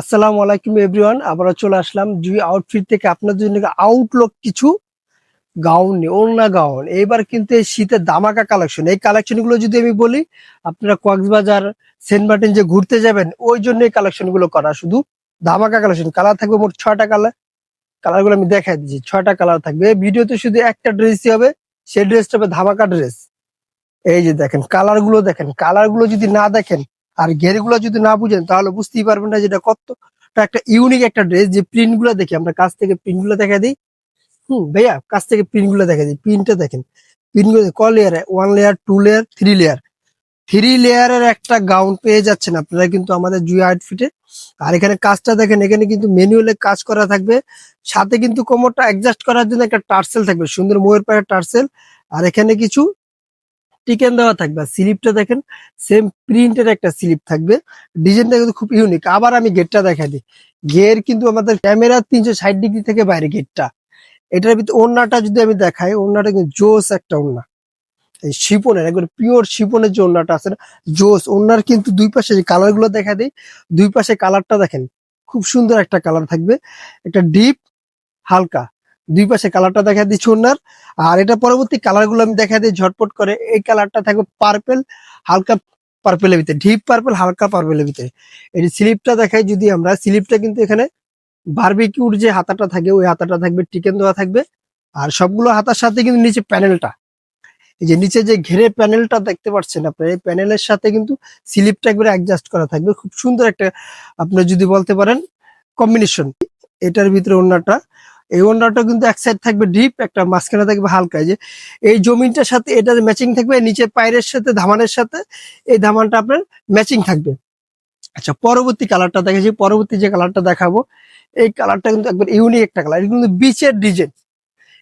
আসসালামু আলাইকুম এভরিওয়ান, আবারও চলে আসলাম জুই আউটফিট থেকে আপনাদের জন্য আউটলুক কিছু গাউন নিয়ে ওড়না গাউন এবার কিন্তু এই শীতের দামাকা কালেকশন এই কালেকশনগুলো যদি আমি বলি, আপনারা কক্সবাজার, সেন্ট মার্টিন যে ঘুরতে যাবেন, ওই জন্য এই কালেকশনগুলো করা। শুধু দামাকা কালেকশন কালার থাকবে মোট ছয়টা কালার কালারগুলো আমি দেখাই দিচ্ছি, ছয়টা কালার থাকবে। ভিডিওতে শুধু একটা ড্রেসই হবে, সেই ড্রেসটা হবে ধামাকা ড্রেস এই যে দেখেন কালারগুলো দেখেন কালারগুলো যদি না দেখেন আর ঘেরগুলো যদি না বুঝেন, তাহলে বুঝতেই পারবেন না যেটা কতটা একটা ইউনিক একটা ড্রেস যে প্রিন্টগুলো দেখি, আমরা কাছ থেকে প্রিন্টগুলো দেখা দিই। হুম, ভাইয়া, কাছ থেকে প্রিন্টগুলো দেখা দিই। প্রিন্টটা দেখেন। প্রিন্টগুলো ক layer one layer two layer three layer three লেয়ারের একটা গাউন পেয়ে যাচ্ছেন আপনারা কিন্তু আমাদের জুই আউটফিটে আর এখানে কাজটা দেখেন, এখানে কিন্তু ম্যানুয়ালে কাজ করা থাকবে। সাথে কিন্তু কোমরটা অ্যাডজাস্ট করার জন্য একটা টার্সেল থাকবে। সুন্দর ময়ূর পায়ের টার্সেল। আর এখানে কিছু টিকেন দেওয়া থাকবে। স্লিপটা দেখেন সেম প্রিন্টের একটা স্লিপ থাকবে। ডিজাইনটা কিন্তু খুব ইউনিক আবার আমি গেটটা দেখা দিই। গের কিন্তু আমাদের ক্যামেরা তিনশো ষাট ডিগ্রি থেকে বাইরে গেটটা এটার ভিতরে ওড়নাটা যদি আমি দেখাই, ওড়নাটা কিন্তু জোস একটা ওড়না। এই শিপনের একবার পিওর শিপনের যে ওড়নাটা আছে না, জোস। ওড়নার কিন্তু দুই পাশে যে কালারগুলো দেখা দিই, দুই পাশে কালারটা দেখেন, খুব সুন্দর একটা কালার থাকবে। একটা ডিপ হালকা। দুই পাশে কালারটা দেখা দিচ্ছি ওনার। আর এটা পরবর্তী কালারগুলো আমি দেখা দিই, ঝটপট করে। এই কালারটা থাকবে পার্পেল হালকা পার্পেলের ভিতরে ডিপ পার্পেল হালকা পার্পেলের ভিতরে। এই স্লিপটা দেখাই যদি আমরা স্লিপটা কিন্তু এখানে বারবিকিউর যে হাতাটা থাকে, ওই হাতাটা থাকবে টিকেন দেওয়া থাকবে। আর সবগুলো হাতার সাথে কিন্তু নিচে প্যানেলটা এই যে নিচে যে ঘেরে প্যানেলটা দেখতে পাচ্ছেন আপনার, এই প্যানেলের সাথে কিন্তু স্লিপটা একবারে অ্যাডজাস্ট করা থাকবে। খুব সুন্দর একটা আপনার যদি বলতে পারেন কম্বিনেশন এটার ভিতরে ওড়নাটা। এই ওড়নাটা কিন্তু এক সাইড থাকবে ডিপ একটা মাঝখানে থাকবে হালকা। যে, এই জমিনটার সাথে এটা ম্যাচিং থাকবে নিচে পায়ের সাথে, ধামানের সাথে, এই ধামানটা আপনার ম্যাচিং থাকবে। আচ্ছা পরবর্তী কালারটা দেখেছি পরবর্তী যে কালারটা দেখাবো, এই কালারটা কিন্তু একবার ইউনিক একটা কালার এটা কিন্তু বিচের ডিজাইন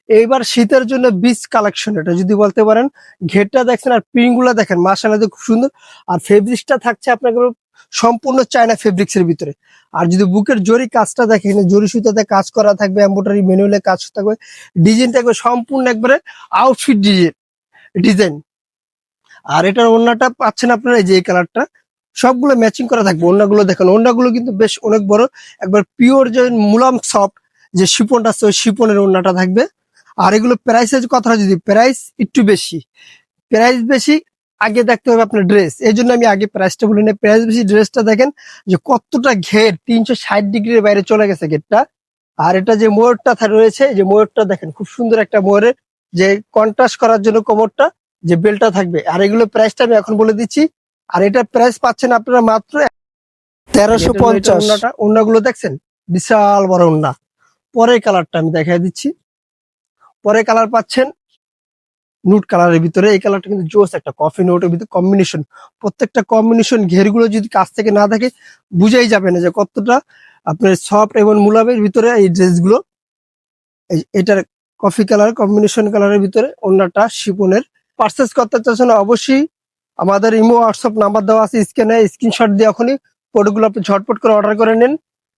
এইবার শীতের জন্য বিচ কালেকশন এটা, যদি বলতে পারেন। ঘেরটা দেখছেন আর প্রিন্টগুলা দেখেন মাসালাতে খুব সুন্দর। আর ফেব্রিক্সটা থাকছে আপনার একেবারে সম্পূর্ণ চায়না ফেব্রিক্স এর ভিতরে। আর যদি বুকের জরি কাজটা দেখেন জরি সুতাতে কাজ করা থাকবে এম্বোটারি ম্যানুয়ালে কাজ থাকবে ডিজাইন থাকবে সম্পূর্ণ একবারে আউটফিট ডিজাইন ডিজাইন আর এটার ওড়নাটা পাচ্ছেন আপনারা, এই যে কালারটা সবগুলো ম্যাচিং করা থাকবে। ওড়নাগুলো দেখেন, ওড়নাগুলো কিন্তু বেশ অনেক বড়, একবার পিওর যে মুলাম সফট যে শিপনটা আছে, ওই শিপনের ওড়নাটা থাকবে। আর এগুলো প্রাইসের কথা যদি প্রাইস একটু বেশি প্রাইস বেশি আগে দেখতে হবে আপনার ড্রেস এই জন্য আমি আগে প্রাইসটা বলি না প্রাইস বেশি ড্রেসটা দেখেন যে কতটা ঘের তিনশো ষাট ডিগ্রির বাইরে চলে গেছে গেটটা আর এটা যে ময়ূরটা রয়েছে যে ময়ূরটা দেখেন খুব সুন্দর একটা ময়ূরের যে কন্ট্রাস্ট করার জন্য কোমরটা যে বেলটা থাকবে। আর এগুলো প্রাইসটা আমি এখন বলে দিচ্ছি। আর এটা প্রাইস পাচ্ছেন আপনারা মাত্র তেরোশো পঞ্চাশ। ওনাগুলো দেখছেন? বিশাল বড় ওন্না পরের কালারটা আমি দেখাই দিচ্ছি। পরে কালার পাচ্ছেন নুট কালারের ভিতরে। এই কালারটা কিন্তু জোস একটা কফি নোটের ভিতরে। কম্বিনেশন প্রত্যেকটা কম্বিনেশন ঘেরগুলো যদি কাছ থেকে না থাকে বুঝাই যাবে না যে কতটা আপনার সফট এবং মুলাবের ভিতরে এই ড্রেসগুলো এটার কফি কালার কম্বিনেশন কালারের ভিতরে অন্যটা শিপনের। পার্সেস করতে চাচ্ছেন অবশ্যই আমাদের ইমো হোয়াটসঅ্যাপ নাম্বার দেওয়া আছে স্ক্যানে স্ক্রিনশট দিয়ে এখনই প্রোডাক্টগুলো আপনি ঝটপট করে অর্ডার করে নিন।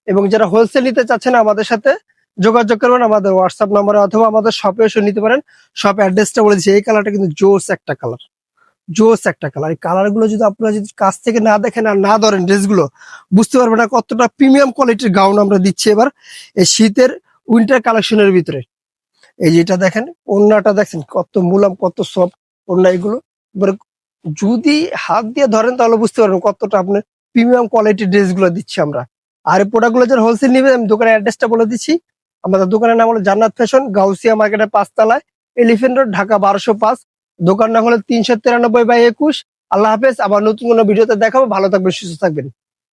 এবং যারা হোলসেল নিতে চাচ্ছেন আমাদের সাথে যোগাযোগ করবেন আমাদের হোয়াটসঅ্যাপ নাম্বারে অথবা আমাদের শপে এসে নিতে পারেন। শপ অ্যাড্রেসটা বলে দিচ্ছি, এই কালারটা কিন্তু জোস একটা কালার জোস একটা কালার এই কালারগুলো যদি আপনারা যদি কাছ থেকে না দেখেন আর না ধরেন ড্রেসগুলো বুঝতে পারবেন না কতটা প্রিমিয়াম কোয়ালিটির গাউন আমরা দিচ্ছি এবার এই শীতের উইন্টার কালেকশনের ভিতরে। এই যেটা দেখেন, ওড়নাটা দেখছেন কত মুলাম, কত সফট ওড়না এগুলো। এবার যদি হাত দিয়ে ধরেন তাহলে বুঝতে পারবেন কতটা আপনার প্রিমিয়াম কোয়ালিটির ড্রেসগুলো দিচ্ছি আমরা। আর প্রোডাক্টগুলো যারা হোলসেল নিবে আমি দোকানের অ্যাড্রেসটা বলে দিচ্ছি। আমাদের দোকানের নাম হলো জান্নাত ফ্যাশন, গাউসিয়া মার্কেটের পাঁচতলায়, এলিফেন্ট রোড, ঢাকা বারোশো পাঁচ। দোকান নাম হলো তিনশো তিরানব্বই বাই একুশ। আল্লাহ হাফেজ, আবার নতুন কোনো ভিডিওতে দেখাবো। ভালো থাকবেন, সুস্থ থাকবেন।